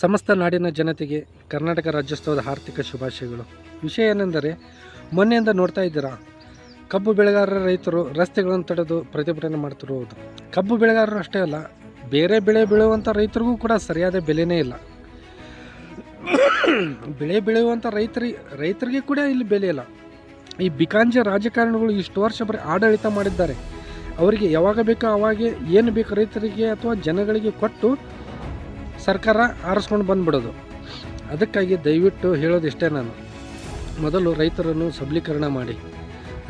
ಸಮಸ್ತ ನಾಡಿನ ಜನತೆಗೆ ಕರ್ನಾಟಕ ರಾಜ್ಯೋತ್ಸವದ ಆರ್ಥಿಕ ಶುಭಾಶಯಗಳು. ವಿಷಯ ಏನೆಂದರೆ, ಮೊನ್ನೆಯಿಂದ ನೋಡ್ತಾ ಇದ್ದೀರಾ, ಕಬ್ಬು ಬೆಳೆಗಾರರ ರೈತರು ರಸ್ತೆಗಳನ್ನು ತಡೆದು ಪ್ರತಿಭಟನೆ ಮಾಡ್ತಿರುವುದು. ಕಬ್ಬು ಬೆಳೆಗಾರರು ಅಷ್ಟೇ ಅಲ್ಲ, ಬೇರೆ ಬೆಳೆ ಬೆಳೆಯುವಂಥ ರೈತರಿಗೂ ಕೂಡ ಸರಿಯಾದ ಬೆಲೆನೇ ಇಲ್ಲ. ಬೆಳೆ ಬೆಳೆಯುವಂಥ ರೈತರಿ, ರೈತರಿಗೆ ಕೂಡ ಇಲ್ಲಿ ಬೆಲೆ ಇಲ್ಲ. ಈ ಬಿಕಾಂಜ ರಾಜಕಾರಣಿಗಳು ಇಷ್ಟು ವರ್ಷ ಬರೀ ಆಡಳಿತ ಮಾಡಿದ್ದಾರೆ. ಅವರಿಗೆ ಯಾವಾಗ ಬೇಕೋ ಅವಾಗೆ, ಏನು ಬೇಕು ರೈತರಿಗೆ ಅಥವಾ ಜನಗಳಿಗೆ ಕೊಟ್ಟು ಸರ್ಕಾರ ಆರಿಸ್ಕೊಂಡು ಬಂದ್ಬಿಡೋದು. ಅದಕ್ಕಾಗಿ ದಯವಿಟ್ಟು ಹೇಳೋದಿಷ್ಟೇ ನಾನು. ಮೊದಲು ರೈತರನ್ನು ಸಬಲೀಕರಣ ಮಾಡಿ.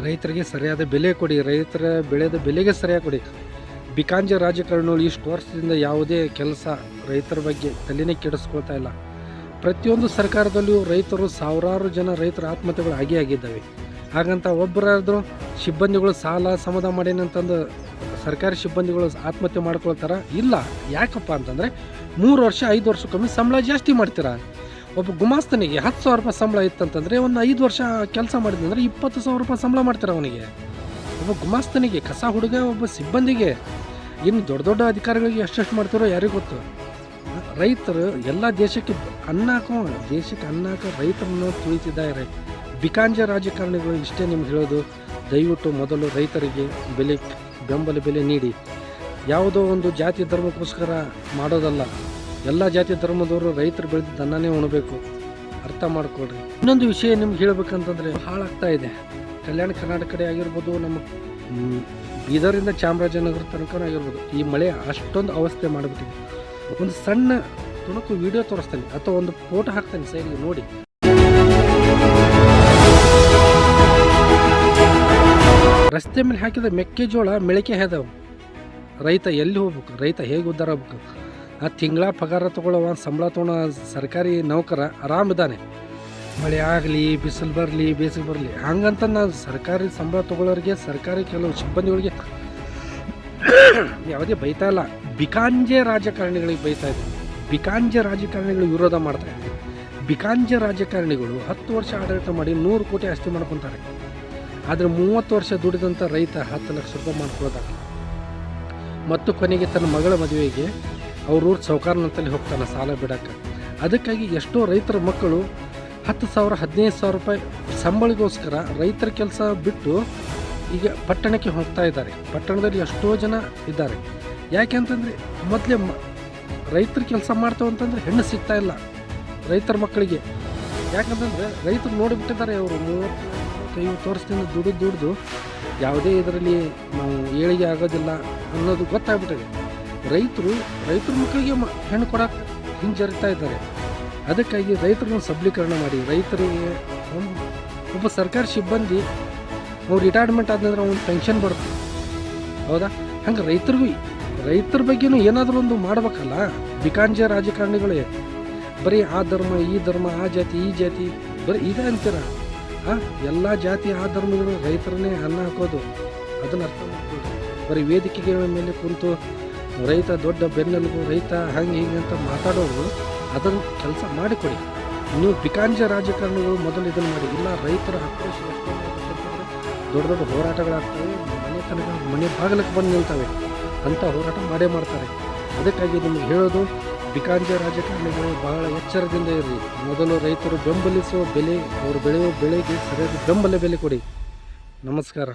ರೈತರಿಗೆ ಸರಿಯಾದ ಬೆಲೆ ಕೊಡಿ, ರೈತರ ಬೆಳೆದ ಬೆಲೆಗೆ ಸರಿಯಾಗಿ ಕೊಡಿ. ಬಿಕಾಂಜ ರಾಜಕಾರಣಿಗಳು ಇಷ್ಟು ವರ್ಷದಿಂದ ಯಾವುದೇ ಕೆಲಸ ರೈತರ ಬಗ್ಗೆ ತಲೆನೇ ಕೆಡಿಸ್ಕೊಳ್ತಾ ಇಲ್ಲ. ಪ್ರತಿಯೊಂದು ಸರ್ಕಾರದಲ್ಲಿಯೂ ರೈತರು ಸಾವಿರಾರು ಜನ ರೈತರ ಆತ್ಮಹತ್ಯೆಗಳು ಆಗೇ ಆಗಿದ್ದಾವೆ. ಹಾಗಂತ ಒಬ್ಬರಾದರೂ ಸಿಬ್ಬಂದಿಗಳು ಸಾಲ ಸಮದ ಮಾಡೇನಂತಂದು ಸರ್ಕಾರಿ ಸಿಬ್ಬಂದಿಗಳು ಆತ್ಮಹತ್ಯೆ ಮಾಡ್ಕೊಳ್ತಾರ ಇಲ್ಲ. ಯಾಕಪ್ಪ ಅಂತಂದರೆ ಮೂರು ವರ್ಷ, ಐದು ವರ್ಷಕ್ಕೊಮ್ಮೆ ಸಂಬಳ ಜಾಸ್ತಿ ಮಾಡ್ತೀರಾ? ಒಬ್ಬ ಗುಮಾಸ್ತನಿಗೆ ಹತ್ತು ಸಾವಿರ ರೂಪಾಯಿ ಸಂಬಳ ಇತ್ತಂತಂದರೆ ಒಂದು ಐದು ವರ್ಷ ಕೆಲಸ ಮಾಡಿದ್ರೆ ಇಪ್ಪತ್ತು ಸಾವಿರ ರೂಪಾಯಿ ಸಂಬಳ ಮಾಡ್ತಾರೆ ಅವನಿಗೆ? ಒಬ್ಬ ಗುಮಾಸ್ತನಿಗೆ ಕಸ ಹುಡುಗ, ಒಬ್ಬ ಸಿಬ್ಬಂದಿಗೆ. ಇನ್ನು ದೊಡ್ಡ ದೊಡ್ಡ ಅಧಿಕಾರಿಗಳಿಗೆ ಎಷ್ಟೆಷ್ಟು ಮಾಡ್ತಾರೋ ಯಾರಿಗೂ ಗೊತ್ತು. ರೈತರು ಎಲ್ಲ ದೇಶಕ್ಕೆ ಅನ್ನ ಹಾಕೋ, ದೇಶಕ್ಕೆ ಅನ್ನ ಹಾಕೋ ರೈತರನ್ನು ತುಳಿತಿದ್ದಾರೆ. ಬಿಕಾಂಜ ರಾಜಕಾರಣಿಗಳು ಇಷ್ಟೇ ನಿಮ್ಗೆ ಹೇಳೋದು. ದಯವಿಟ್ಟು ಮೊದಲು ರೈತರಿಗೆ ಬೆಲೆ ಬೆಂಬಲ ಬೆಲೆ ನೀಡಿ. ಯಾವುದೋ ಒಂದು ಜಾತಿ ಧರ್ಮಕ್ಕೋಸ್ಕರ ಮಾಡೋದಲ್ಲ. ಎಲ್ಲ ಜಾತಿ ಧರ್ಮದವರು ರೈತರು ಬೆಳೆದಿದ್ದ ಅನ್ನನೇ ಉಣಬೇಕು. ಅರ್ಥ ಮಾಡ್ಕೊಳ್ರಿ. ಇನ್ನೊಂದು ವಿಷಯ ನಿಮ್ಗೆ ಹೇಳ್ಬೇಕಂತಂದ್ರೆ ಹಾಳಾಗ್ತಾ ಇದೆ. ಕಲ್ಯಾಣ ಕರ್ನಾಟಕ ಕಡೆ ಆಗಿರ್ಬೋದು, ನಮ್ಮ ಬೀದರಿಂದ ಚಾಮರಾಜನಗರ ತನಕ ಆಗಿರ್ಬೋದು. ಈ ಮಳೆ ಅಷ್ಟೊಂದು ಅವಸ್ಥೆ ಮಾಡಿಬಿಟ್ಟಿದೆ. ಒಂದು ಸಣ್ಣ ತುಣುಕು ವಿಡಿಯೋ ತೋರಿಸ್ತೇನೆ, ಅಥವಾ ಒಂದು ಫೋಟೋ ಹಾಕ್ತೇನೆ ಸೈಡ್ಗೆ ನೋಡಿ. ರಸ್ತೆ ಮೇಲೆ ಹಾಕಿದ ಮೆಕ್ಕೆಜೋಳ ಮೆಳಿಕೆ ಹೆದವು. ರೈತ ಎಲ್ಲಿ ಹೋಗ್ಬೇಕು? ರೈತ ಹೇಗೆ ಉದ್ಧಾರ ಆಗ್ಬೇಕು? ಆ ತಿಂಗಳ ಪಗಾರ ತೊಗೊಳ್ಳೋ ಸಂಬಳ ತೊಗೊಳ್ಳೋ ಸರ್ಕಾರಿ ನೌಕರ ಆರಾಮಿದ್ದಾನೆ ಮಳೆ ಆಗಲಿ, ಬಿಸಿಲು ಬರಲಿ, ಬೇಸಿಗೆ ಬರಲಿ, ಹಂಗಂತ ನಾನು ಸರ್ಕಾರಿ ಸಂಬಳ ತೊಗೊಳ್ಳೋರಿಗೆ, ಸರ್ಕಾರಿ ಕೆಲವು ಸಿಬ್ಬಂದಿಗಳಿಗೆ ಯಾವುದೇ ಬೈತಾ ಇಲ್ಲ. ಬಿಕಾಂಜೆ ರಾಜಕಾರಣಿಗಳಿಗೆ ಬೈತಾ ಇದ್ದಾರೆ ಬಿಕಾಂಜೆ ರಾಜಕಾರಣಿಗಳು ವಿರೋಧ ಮಾಡ್ತಾ ಇದ್ದಾರೆ ಬಿಕಾಂಜೆ ರಾಜಕಾರಣಿಗಳು ಹತ್ತು ವರ್ಷ ಆಡಳಿತ ಮಾಡಿ ನೂರು ಕೋಟಿ ಆಸ್ತಿ ಮಾಡ್ಕೊತಾರೆ. ಆದರೆ ಮೂವತ್ತು ವರ್ಷ ದುಡಿದಂಥ ರೈತ ಹತ್ತು ಲಕ್ಷ ರೂಪಾಯಿ ಮಾಡ್ಕೊಳ್ಳೋದಾಗಲ್ಲ ಮತ್ತು ಕೊನೆಗೆ ತನ್ನ ಮಗಳ ಮದುವೆಗೆ ಅವ್ರ ಊರು ಸೌಕಾರನಂತಲ್ಲಿ ಹೋಗ್ತಾನೆ ಸಾಲ ಬಿಡೋಕ್ಕೆ ಅದಕ್ಕಾಗಿ ಎಷ್ಟೋ ರೈತರ ಮಕ್ಕಳು ಹತ್ತು ಸಾವಿರ, ಹದಿನೈದು ಸಾವಿರ ರೂಪಾಯಿ ಸಂಬಳಿಗೋಸ್ಕರ ರೈತರ ಕೆಲಸ ಬಿಟ್ಟು ಈಗ ಪಟ್ಟಣಕ್ಕೆ ಹೋಗ್ತಾ ಇದ್ದಾರೆ. ಪಟ್ಟಣದಲ್ಲಿ ಎಷ್ಟೋ ಜನ ಇದ್ದಾರೆ. ಯಾಕೆ ಅಂತಂದರೆ ಮೊದಲೇ ಮ ರೈತರ ಕೆಲಸ ಮಾಡ್ತಾವೆ ಅಂತಂದರೆ ಹೆಣ್ಣು ಸಿಗ್ತಾ ಇಲ್ಲ ರೈತರ ಮಕ್ಕಳಿಗೆ. ಯಾಕಂತಂದರೆ ರೈತರು ನೋಡಿಬಿಟ್ಟಿದ್ದಾರೆ ಅವರು ಮೂವತ್ತೈವತ್ತು ತೋರಿಸ್ತೀನಿ ದುಡಿದು ದುಡಿದು ಯಾವುದೇ ಇದರಲ್ಲಿ ನಾವು ಏಳಿಗೆ ಆಗೋದಿಲ್ಲ ಅನ್ನೋದು ಗೊತ್ತಾಗ್ಬಿಟ್ಟಿದೆ. ರೈತರು, ರೈತರ ಮಕ್ಕಳಿಗೆ ಹೆಣ್ಣು ಕೊಡಕ್ಕೆ ಹಿಂಜರಿತಾ ಇದ್ದಾರೆ. ಅದಕ್ಕಾಗಿ ರೈತರನ್ನ ಸಬಲೀಕರಣ ಮಾಡಿ, ರೈತರಿಗೆ ಒಬ್ಬ- ಸರ್ಕಾರಿ ಸಿಬ್ಬಂದಿ ಅವ್ರು ರಿಟೈರ್ಮೆಂಟ್ ಆದ್ನಂದ್ರೆ ಅವ್ನು ಪೆನ್ಷನ್ ಬರುತ್ತೆ. ಹೌದಾ? ಹಂಗೆ ರೈತರಿಗೂ, ರೈತರ ಬಗ್ಗೆನೂ ಏನಾದರೂ ಒಂದು ಮಾಡ್ಬೇಕಲ್ಲ? ಬಿಕಾಂಜ ರಾಜಕಾರಣಿಗಳೇ. ಬರೀ ಆ ಧರ್ಮ, ಈ ಧರ್ಮ, ಆ ಜಾತಿ, ಈ ಜಾತಿ, ಬರೀ ಇದೆ ಅಂತೀರ? ಎಲ್ಲ ಜಾತಿ ಆ ಧರ್ಮಗಳು ರೈತರನ್ನೇ ಅನ್ನ ಹಾಕೋದು, ಅದನ್ನು ಅರ್ಥ ಮಾಡ್ಕೊಳ್ಳಿ ಬರೀ ವೇದಿಕೆಗೆ ಮೇಲೆ ಕುಂತು ರೈತ ದೊಡ್ಡ ಬೆನ್ನೆಲುಬು, ರೈತ ಹಂಗೆ ಹಿಂಗೆ ಅಂತ ಮಾತಾಡೋರು ಅದನ್ನು ಕೆಲಸ ಮಾಡಿಕೊಡಿ. ನೀವು ಪಿಕಾಂಜ ರಾಜಕಾರಣಿಗಳು ಮೊದಲು ಇದನ್ನು ಮಾಡಿ, ಇಲ್ಲ ರೈತರ ಆಕ್ರೋಶ ದೊಡ್ಡ ದೊಡ್ಡ ಹೋರಾಟಗಳಾಗ್ತವೆ ಮನೆ ತನಕ ಮನೆ ಬಾಗಿಲಕ್ಕೆ ಬಂದು ನಿಲ್ತವೆ ಅಂಥ ಹೋರಾಟ ಮಾಡೇ ಮಾಡ್ತಾರೆ. ಅದಕ್ಕಾಗಿ ನಿಮಗೆ ಹೇಳೋದು ಬಿಕಾಂಜ ರಾಜಕಾರಣಿಗಳು ಬಹಳ ಎಚ್ಚರದಿಂದ ಇರಲಿ. ಮೊದಲು ರೈತರು ಬೆಂಬಲಿಸುವ ಬೆಲೆ, ಅವರು ಬೆಳೆಯುವ ಬೆಳೆಗೆ ಸರಿಯಾದ ಬೆಂಬಲ ಬೆಲೆ ಕೊಡಿ. ನಮಸ್ಕಾರ.